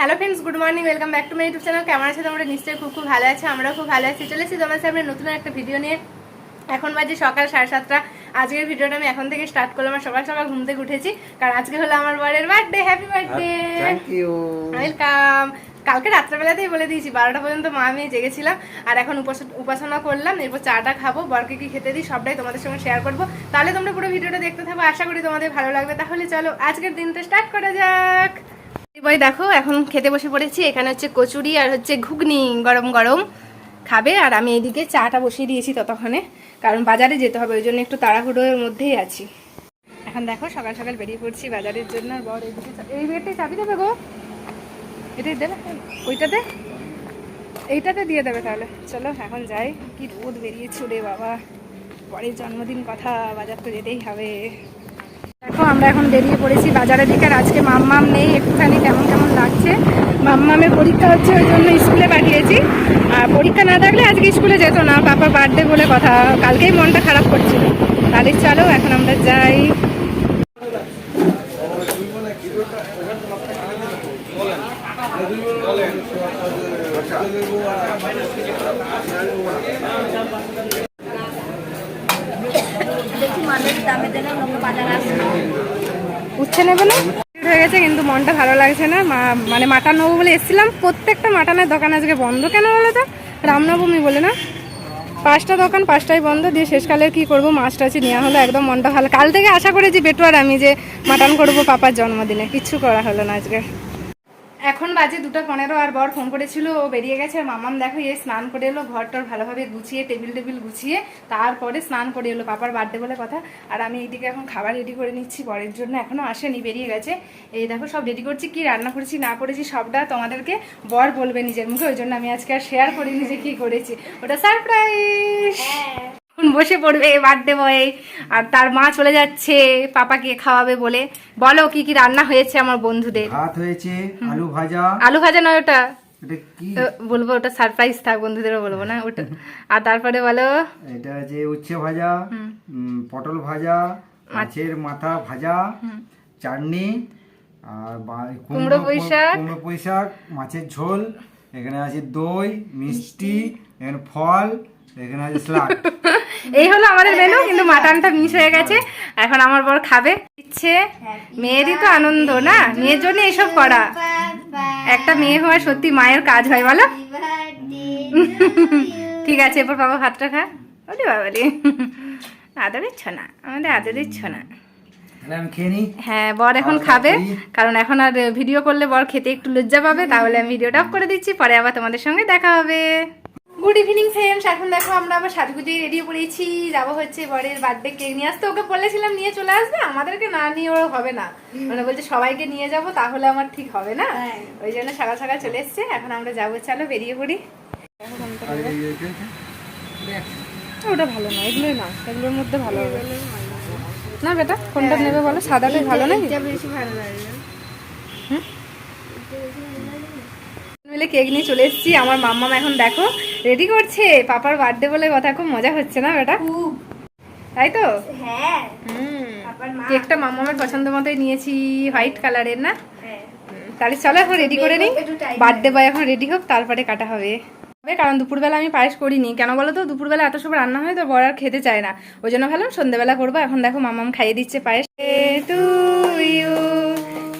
Hello friends good morning welcome back to my YouTube channel কেমন আছে তোমরা? নিশ্চয়ই খুব খুব ভালো আছে আমরা খুব ভালো আছি। চলেছি তোমার সামনে নতুন একটা ভিডিও নিয়ে। এখন বাজে সকাল সাড়ে সাতটা। আজকের ভিডিওটা আমি এখন থেকে স্টার্ট করলাম আর সকাল সকাল ঘুম থেকে উঠেছি। কারণ আজকে হলো আমার বরের বার্থডে হ্যাপি বার্থডে ওয়েলকাম কালকে রাত্রেবেলাতেই বলে দিয়েছি বারোটা পর্যন্ত মা আমি জেগেছিলাম। আর এখন উপাস- উপাসনা করলাম এরপর চাটা খাব বরকে কি খেতে দিই সবটাই তোমাদের সঙ্গে শেয়ার করব। তাহলে তোমরা পুরো ভিডিওটা দেখতে থাকো আশা করি তোমাদের ভালো লাগবে। তাহলে চলো আজকের দিনটা স্টার্ট করা যাক। বই দেখো, এখন খেতে বসে পড়েছি। এখানে হচ্ছে কচুরি আর হচ্ছে ঘুগনি গরম গরম খাবে। আর আমি এইদিকে চাটা বসিয়ে দিয়েছি ততক্ষণে, কারণ বাজারে যেতে হবে, ওই জন্য একটু তাড়াহুড়োর মধ্যেই আছি। এখন দেখো, সকাল সকাল বেরিয়ে পড়ছি বাজারের জন্য। আর বর এইদিকে এই বেডটাই চাবি দেবে গো? এটাই দেবে? ওইটাতে? এইটাতে দিয়ে দেবে তাহলে। চলো, এখন যাই। কি রোদ বেরিয়েছে রে বাবা। পরের জন্মদিন কথা, বাজার তো যেতেই হবে। দেখো, আমরা এখন বেরিয়ে পড়েছি বাজারের দিকে আর আজকে মাম্মাম নেই, একটুখানি কেমন কেমন লাগছে। মাম্মামের পরীক্ষা হচ্ছে, ওই জন্য স্কুলে পাঠিয়েছি। আর পরীক্ষা না থাকলে আজকে স্কুলে যেত না পাপার বার্থডে বলে কথা, কালকেই মনটা খারাপ করছিল। তাহলে চলো, এখন আমরা যাই। উচ্ছে নেবে না? হয়ে গেছে, কিন্তু মনটা ভালো লাগছে না। মানে মাটন নেব বলে এসেছিলাম, প্রত্যেকটা মাটনের দোকান আজকে বন্ধ। কেন বলো তো? রামনবমী বলে না? পাঁচটা দোকান, পাঁচটাই বন্ধ। দিয়ে শেষকালে কি করব? মাছ টাছি নেওয়া হলো, একদম মনটা ভালো। কাল থেকে আশা করেছি, বেটু আর আমি যে মাটন করব পাপার জন্মদিনে। কিচ্ছু করা হলো না আজকে। এখন বাজে দুটো পনেরো আর বর ফোন করেছিল, ও বেরিয়ে গেছে, আর মামাম দেখো এই স্নান করে এলো ঘর টর ভালোভাবে গুছিয়ে, টেবিল টেবিল গুছিয়ে, তারপরে স্নান করে এলো, পাপার বার্থডে বলে কথা, আর আমি এইদিকে এখন খাবার রেডি করে নিচ্ছি, বরের জন্য এখনও আসেনি, বেরিয়ে গেছে। এই দেখো সব রেডি করছি, কি রান্না করেছি, না করেছি, সবটা তোমাদেরকে বর বলবে নিজের মুখে, ওই জন্য আমি আজকে আর শেয়ার করিনি যে কী করেছি। ওটা সারপ্রাইজ বসে পড়বে বার্থডে বয়ে আর তার মা চলে যাচ্ছে পাপাকে খাওয়াবে বলে। বলো কি কি রান্না হয়েছে আমার বন্ধুদের? ভাত হয়েছে আলু ভাজা। আলু ভাজা নয় ওটা? বলব ওটা সারপ্রাইজ থাক বন্ধুদেরও বলব না ওটা। আর তারপরে বলো? এটা যে উচ্ছে ভাজা পটল ভাজা মাছের মাথা ভাজা চাটনি আর কুমড়ো পুঁই শাক। কুমড়ো পুঁই শাক মাছের ঝোল এখানে আছে দই মিষ্টি। এখানে ফল এখানে আছে স্লাড। এই হলো আমাদের মেনু কিন্তু মাটনটা মিস হয়ে গেছে। এখন আমার বর খাবে। ইচ্ছে মেয়েরই তো আনন্দ না? মেয়ের জন্য এসব করা। একটা মেয়ে হওয়া সত্যি মায়ের কাজ হয় বলো। ঠিক আছে এরপর বাবা ভাতটা খা। ওরে বাবারে আদরের না আমাদের আদরের না হ্যাঁ বর এখন খাবে। কারণ এখন আর ভিডিও করলে বর খেতে একটু লজ্জা পাবে তাহলে আমি ভিডিওটা অফ করে দিচ্ছি। পরে আবার তোমাদের সঙ্গে দেখা হবে। গুড ইভিনিং ফ্রেন্ডস এখন দেখো আমরা আবার সাজুগুজি রেডি পড়েছি যাব হচ্ছে বরের বার্থডে কেক নিয়ে। আসতে ওকে বলেছিলাম নিয়ে চলে আসবে। আমাদেরকে না নিয়ে ওর হবে না। মানে বলছে সবাইকে নিয়ে যাব তাহলে আমার ঠিক হবে না। ওই জন্য সকাল সকাল চলে এসছে। এখন আমরা যাব চলো বেরিয়ে পড়ি। ওটা ভালো না এগুলোই না। এগুলোর মধ্যে ভালো হবে। না বেটা কোনটা নেবে বলো? সাদাটাই ভালো নাকি? বেশি ভালো লাগে। মিলে কেক নিয়ে চলে এসেছি। আমার মাম্মাম এখন দেখো রেডি করছে? পাপার বার্থডে বলে কথা খুব মজা হচ্ছে না বেটা? খুব। তাই তো? হ্যাঁ। কেকটা মাম্মামের পছন্দ মতোই নিয়েছি হোয়াইট কালারের না? হ্যাঁ। তাহলে চলো এখন রেডি করে নিই। বার্থডে বয় এখন রেডি হোক তারপরে কাটা হবে। হবে, কারণ দুপুরবেলা আমি পায়েস করিনি। কেন বলো তো? দুপুরবেলা এত সব রান্না হয় তো বড় আর খেতে চায় না। ওই জন্য ভাবলাম সন্ধ্যেবেলা করব। এখন দেখো মামাম খাইয়ে দিচ্ছে পায়েস। To you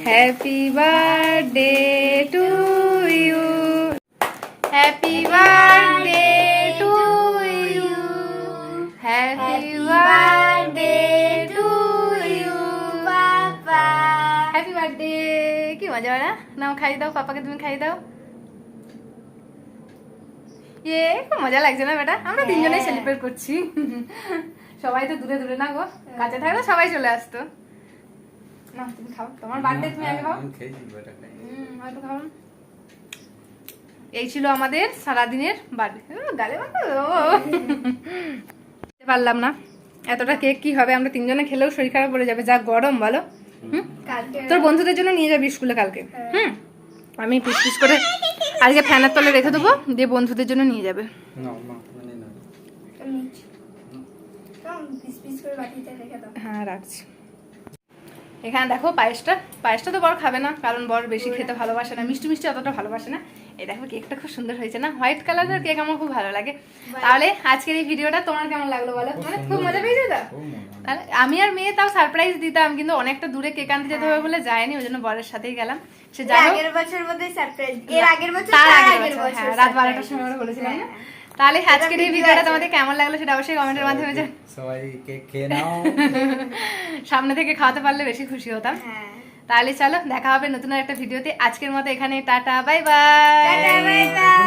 happy birthday birthday কি মজা না নাও খাই দাও পাপাকে তুমি খাই দাও। এ খুব মজা লাগছে না বেটা? আমরা তিনজনেই সেলিব্রেট করছি। সবাই তো দূরে দূরে না গো। কাছে থাকলে সবাই চলে আসতো। না তুমি খাও। তোমার বার্থডে তুমি আগে খাও। হয়তো খাও। এই ছিল আমাদের সারাদিনের বার্থডে গালে পারলাম না। এতটা কেক কি হবে? আমরা তিনজনে খেলেও শরীর খারাপ পড়ে যাবে। যা গরম বলো। হুম? তোর বন্ধুদের জন্য নিয়ে যাবি স্কুলে কালকে। হুম? আমি পিস পিস করে আজকে ফ্যানের তলে রেখে দেবো দিয়ে বন্ধুদের জন্য নিয়ে যাবে। না, মা, না। পিস পিস করে বাটিতে রেখে দাও। হ্যাঁ রাখছি। এখানে দেখো পায়েসটা। পায়েসটা তো বর খাবে না কারণ বর বেশি খেতে ভালোবাসে না মিষ্টি মিষ্টি অতটা ভালোবাসে না। এই দেখো কেকটা খুব সুন্দর হয়েছে না? হোয়াইট কালারের কেক আমার খুব ভালো লাগে। তাহলে আজকের এই ভিডিওটা তোমার কেমন লাগল বলো? মানে খুব মজা পেয়েছ তো? তাহলে আমি আর মেয়ে তাও সারপ্রাইজ দিতাম কিন্তু অনেকটা দূরে কেক আনতে যেতে হবে বলে যায়নি ওই জন্য বরের সাথেই গেলাম। সে যাই আগের বছর বোধ সারপ্রাইজ এর আগের বছর তার আগের বছর, হ্যাঁ, রাত বারোটার সময় আমরা বলেছিলাম না? হ্যাঁ। তাহলে আজকের এই ভিডিওটা তোমাদের কেমন লাগল সেটা অবশ্যই কমেন্টের মাধ্যমে জান- সবাই কেক খেয়ে নাও। সামনে থেকে খাওয়াতে পারলে বেশি খুশি হতাম। হ্যাঁ। তাহলে চলো দেখা হবে নতুন একটা ভিডিওতে। আজকের মতো এখানে টাটা বাই বাই